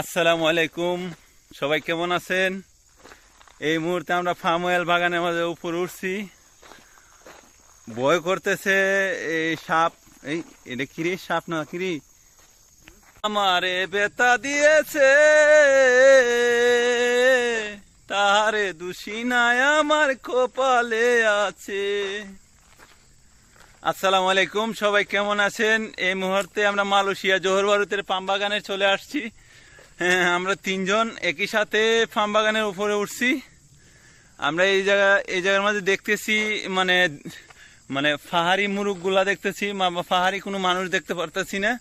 আসসালামু আলাইকুম। সবাই কেমন আছেন? এই মুহূর্তে আমরা ফার্ম অয়েল বাগানের মাঝে উপর উঠছি। ভয় করতেছে এই সাপ। এই, এটা কিরে সাপ না কিরি আমারে বেতা দিয়েছে। তারে দোষী নাই, আমার কপালে আছে। আসসালামু আলাইকুম, সবাই কেমন আছেন? এই মুহূর্তে আমরা মালয়েশিয়া জোহর বারুতের পাম বাগানে চলে আসছি। হ্যাঁ আমরা তিনজন একই সাথে ফার্ম বাগানের উপরে উঠছি। আমরা এই জায়গা, এই জায়গার মাঝে দেখতেছি মানে মানে পাহাড়ি মুরুখগুলা দেখতেছি পাহাড়ি কোনো মানুষ দেখতে পারতেছি না।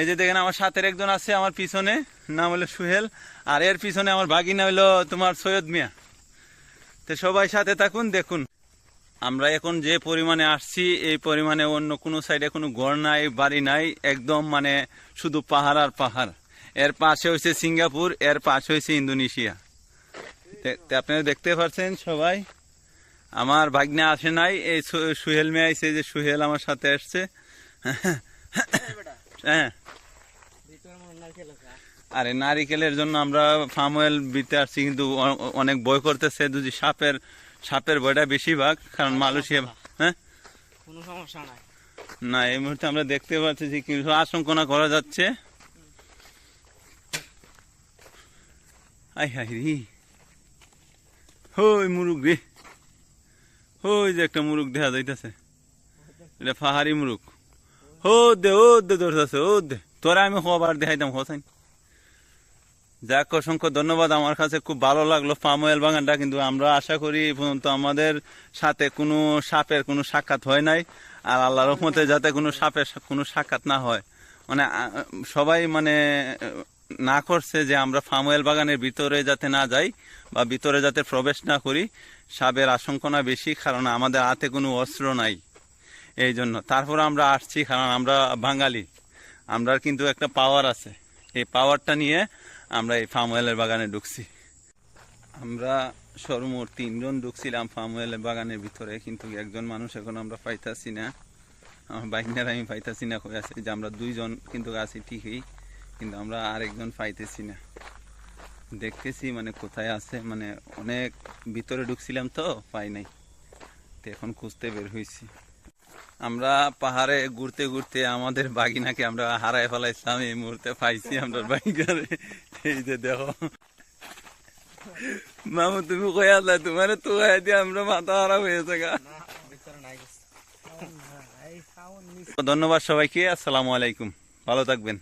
এই যে দেখেন, আমার সাথের একজন আছে আমার পিছনে, নাম হলো সুহেল, আর এর পিছনে আমার ভাগিনা হলো তোমার সৈয়দ মিয়া। তো সবাই সাথে থাকুন, দেখুন। আমরা এখন যে পরিমাণে আসছি, এই পরিমাণে অন্য কোনো সাইডে কোনো ঘর নাই, বাড়ি নাই, একদম মানে শুধু পাহাড় আর পাহাড়। এর পাশে হয়েছে সিঙ্গাপুর এর পাশে হয়েছে ইন্দোনেশিয়া। আপনারা দেখতে পাচ্ছেন সবাই? আমার ভাগ্নে আসে নাই এই সুহেল মেয়ে আইছে যে সুহেল আমার সাথে আসছে। হ্যাঁ। আরে নারিকেলের জন্য আমরা ফার্ম অয়েল বিতে আসছি কিন্তু অনেক বই করতেছে দুজি সাপের সাপের বইটা বেশিরভাগ কারণ মালয়েশিয়া হ্যাঁ কোনো সমস্যা নাই। না এই মুহূর্তে আমরা দেখতে পাচ্ছি যে কিছু আশঙ্কা করা যাচ্ছে। আই হাই হই মুরুগ রে। হই যে একটা মুরুগ দেখা যাইতেছে। এটা পাহাড়ি মুরুগ। হো দে ও দে ধরতেছে ও দে তোরা আমি খবর দেখাইতাম হোসাইন যাক, অসংখ্য ধন্যবাদ। আমার কাছে খুব ভালো লাগল পাম অয়েল বাগানটা, কিন্তু আমরা আশা করি পর্যন্ত আমাদের সাথে কোনো সাপের কোনো সাক্ষাৎ হয় নাই। আর আল্লাহ রহমতে যাতে কোনো সাপের কোনো সাক্ষাৎ না হয়। মানে সবাই মানে না করছে যে আমরা ফার্ম অয়েল বাগানের ভিতরে যাতে না যাই বা ভিতরে যাতে প্রবেশ না করি, সাপের আশঙ্কা না বেশি, কারণ আমাদের হাতে কোনো অস্ত্র নাই এই জন্য। তারপর আমরা আসছি, কারণ আমরা বাঙালি আমরা কিন্তু একটা পাওয়ার আছে। এই পাওয়ারটা নিয়ে আমরা এই ফার্ম অয়েলের বাগানে ঢুকছি। আমরা সর্বমোট তিনজন ঢুকছিলাম ফার্ম অয়েলের বাগানের ভিতরে, কিন্তু একজন মানুষ এখন আমরা পাইতাছি না। আমার বাইকনার আমি পাইতাছি না হয়ে আছে যে আমরা দুইজন কিন্তু আছি ঠিকই। কিন্তু আমরা আরেকজন পাইতেছি না। দেখতেছি মানে কোথায় আছে মানে অনেক ভিতরে ঢুকছিলাম তো পাই নাই। তো এখন খুঁজতে বের হয়েছি আমরা পাহাড়ে ঘুরতে ঘুরতে আমাদের বাগিনাকে আমরা হারায় ফেলাইছিলাম এই মুহূর্তে পাইছি আমরা বাইকারে। এই যে দেখো। মামু তুমি কয়া যা তোমার তো দিয়ে আমরা মাথা খারাপ হয়েছে গা। ধন্যবাদ সবাইকে আসসালামু আলাইকুম। ভালো থাকবেন।